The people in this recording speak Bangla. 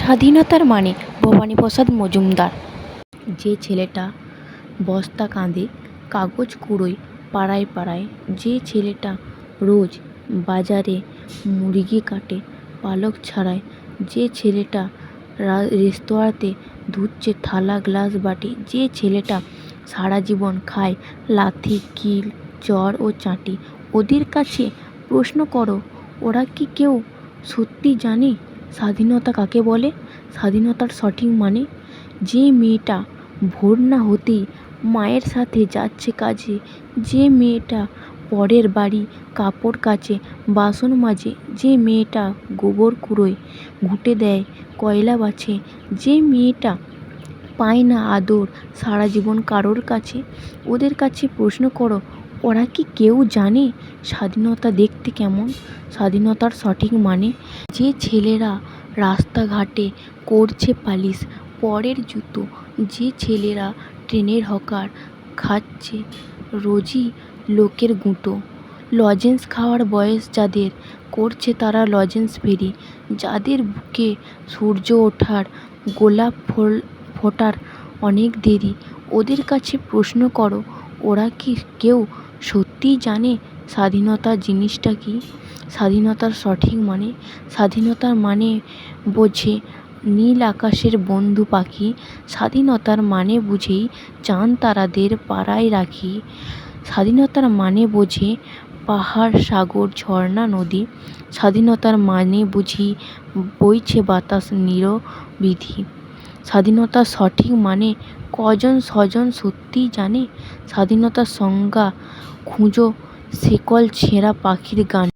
স্বাধীনতার মানে ভবানীপ্রসাদ মজুমদার। যে ছেলেটা বস্তা কাঁধে কাগজ কুড়োয় পাড়ায় পাড়ায়, যে ছেলেটা রোজ বাজারে মুরগি কাটে, পালক ছাড়ায়, যে ছেলেটা রেস্তোরাঁতে ধুচ্ছে থালা, গ্লাস বাটি, যে ছেলেটা সারা জীবন খায় লাথি, কিল চড় ও চাটি, ওদের কাছে প্রশ্ন করো, ওরা কি কেউ সত্যি জানে? স্বাধীনতা কাকে বলে? স্বাধীনতার সঠিক মানে যে মেয়েটা ভোর না হতেই মায়ের সাথে যাচ্ছে কাজে, যে মেয়েটা পরের বাড়ি, কাপড় কাচে, বাসন মাজে, যে মেয়েটা গোবর কুড়োয়, ঘুঁটে দেয়, কয়লা বাছে, যে মেয়েটা পায় না আদর সারা জীবন কারোর কাছে, ওদের কাছে প্রশ্ন করো ওরা কি কেউ জানে স্বাধীনতা দেখতে কেমন? স্বাধীনতার সঠিক মানে যে ছেলেরা রাস্তাঘাটে করছে পালিশ, পরের জুতো, যে ছেলেরা ট্রেনের হকার খাচ্ছে রোজই লোকের গুঁতো। লজেন্স খাওয়ার বয়স যাদের, করছে তারা লজেন্স ফেরি। যাদের বুকে সূর্য ওঠার গোলাপ ফোল, ফোটার অনেক দেরি, ওদের কাছে প্রশ্ন করো, ওরা কি কেউ সত্যিই জানে স্বাধীনতা জিনিসটা কী? স্বাধীনতার সঠিক মানে? স্বাধীনতার মানে বোঝে নীল আকাশের বন্ধু পাখি। স্বাধীনতার মানে বুঝেই চাঁদ তারাদের পাড়ায় রাখি। স্বাধীনতার মানে বোঝে পাহাড়, সাগর, ঝর্ণা, নদী। স্বাধীনতার মানে বুঝি বইছে বাতাস, নিরবধি। স্বাধীনতার সঠিক মানে কজন স্বজন সত্যিই জানে? স্বাধীনতার সংজ্ঞা খুঁজো শেকল ছেঁড়া পাখির গানে।